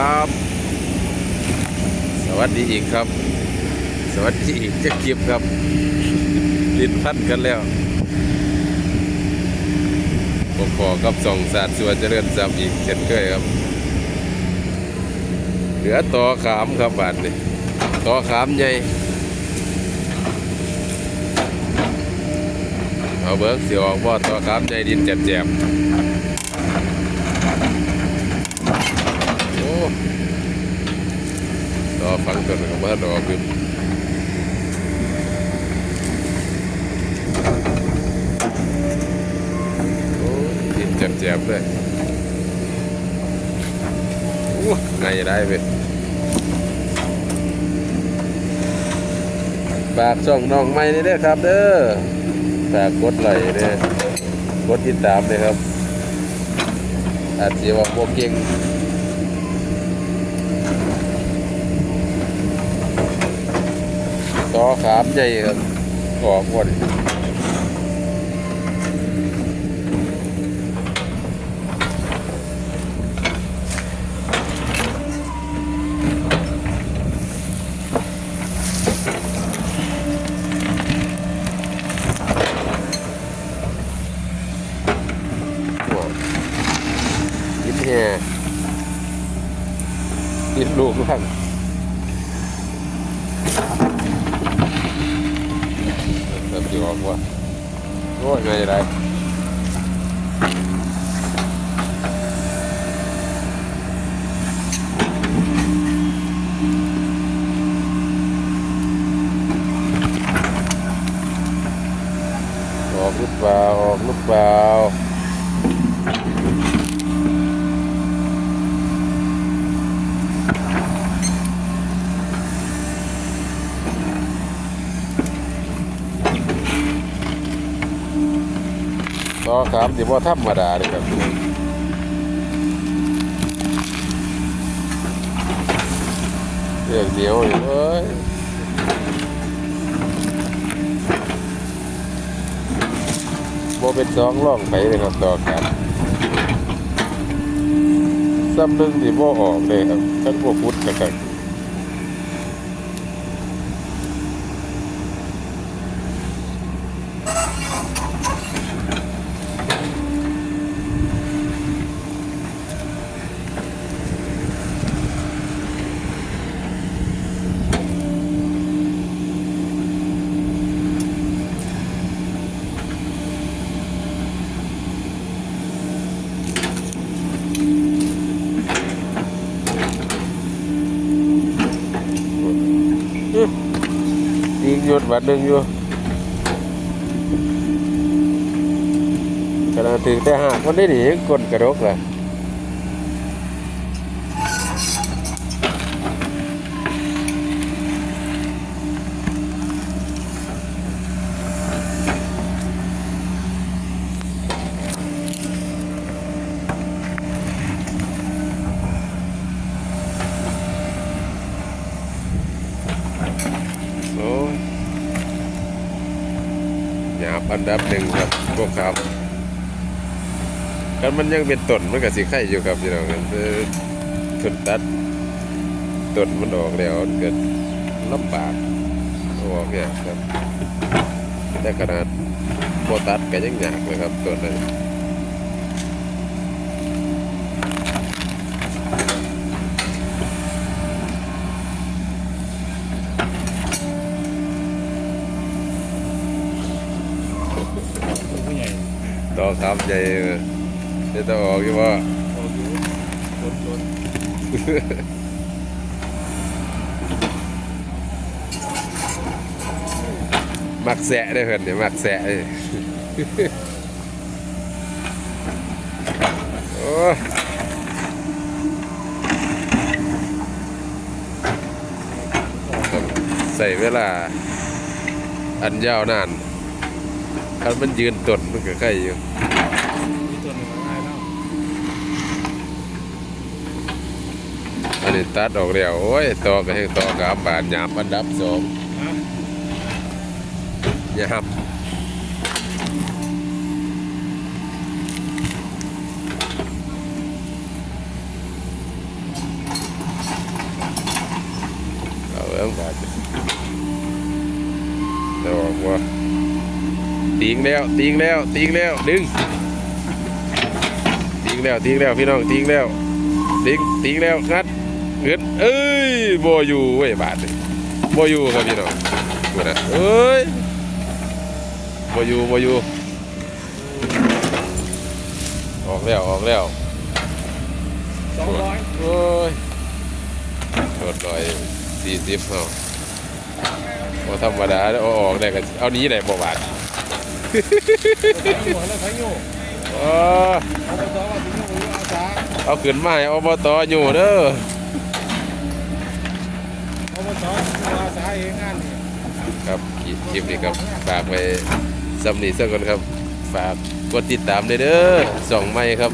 ครับ สวัสดีอีกครับ สวัสดีอีกจะคลิปครับลิ้นพันกันแล้วผมขอกับส่องศาสตร์ส่วนเจริญทรัพย์อีกเช่นเคยครับ เหลือต่อขามครับบาทนี่ต่อขามใหญ่เอาเบิกเสียออกบ่ต่อขามใหญ่ดินแจบๆโอ้ต่ อฟังต้นก็มาดอกขึ้นโอ้ยดินแจบเลยโอ้ไงจะได้ไปฝากช่องน้องใหม่นี่ด้อครับ เด้อฝากกดไลค์เด้อกดติดตามเลยครับอาจจะว่าพวกเก่ง ต่อขามใหญ่ครับออกหมดหัวยิ้มแห่ยิ้มลูกบ้าง เริ่มจะออกว่าโอ้ยไงไรออกหรือเปล่าออกหรือเปล่า อขามที่ว่าธรรมดาเลยครับเรื่องเดียวอยู่เอ้ยโบเป็นสองร่องไปเลยครับต่อครับซ้ำหนึ่งที่โบออกเลยครับท่านพวกพุทธกัน ยุดวัดหนึ่งอยู่กำลังถึงแต่หากคนได้หนีกดกระดกเลย โอ้ย หยาบอันดับหนึ่งครับพวกครับกันมันยังเป็นต้นมันก็สิไข่อยู่ครับพี่น้องครับคือคนตัดต้นมันออกแล้วเกิดลำบากออกเนี่ยครับแต่ขนาดโบตัดก็ยังยากเลยครับต้นนั้น ต่อครับใจจะต้องออกอยู่ว่ามักแสะได้เพื่อนเดี๋ยวมักแสะเลยโอ้ใส่เวลาอันยาวนาน คันมันยืนต้นมันก็ใกล้อยู่อันนี้ตัดออกแล้วโอ้ยต่อก็ให้ต่อกับบาดหยาบอันดับสองหยาบบิ่งบาดจะออกว่า ติงแล้วติงแล้วติงแล้วดึงติงแล้วติงแล้วพี่น้องติงแล้วติงติงแล้วงัดเงินเอ้ยบ่อยู่เว้ยบาดนี่บ่อยู่ครับพี่น้องกูนะเอ้ยบ่อยู่บ่อยู่ออกแล้วออกแล้วสองร้อยโอ้ยรถลอยสี่สิบเอาโอ้ธรรมดาเด้อเอาออกได้กันเอานี้ได้บ่บาท เอาไปต่อว่เอาขึ้นมาให้อบตอยู่เด้อเอาไปต่อาสาเองงานนี่ครับคลิปนี้ครับฝากไว้สำนีสักคนครับ ฝากกดติดตามเลยเด้อส่องไม้ครับ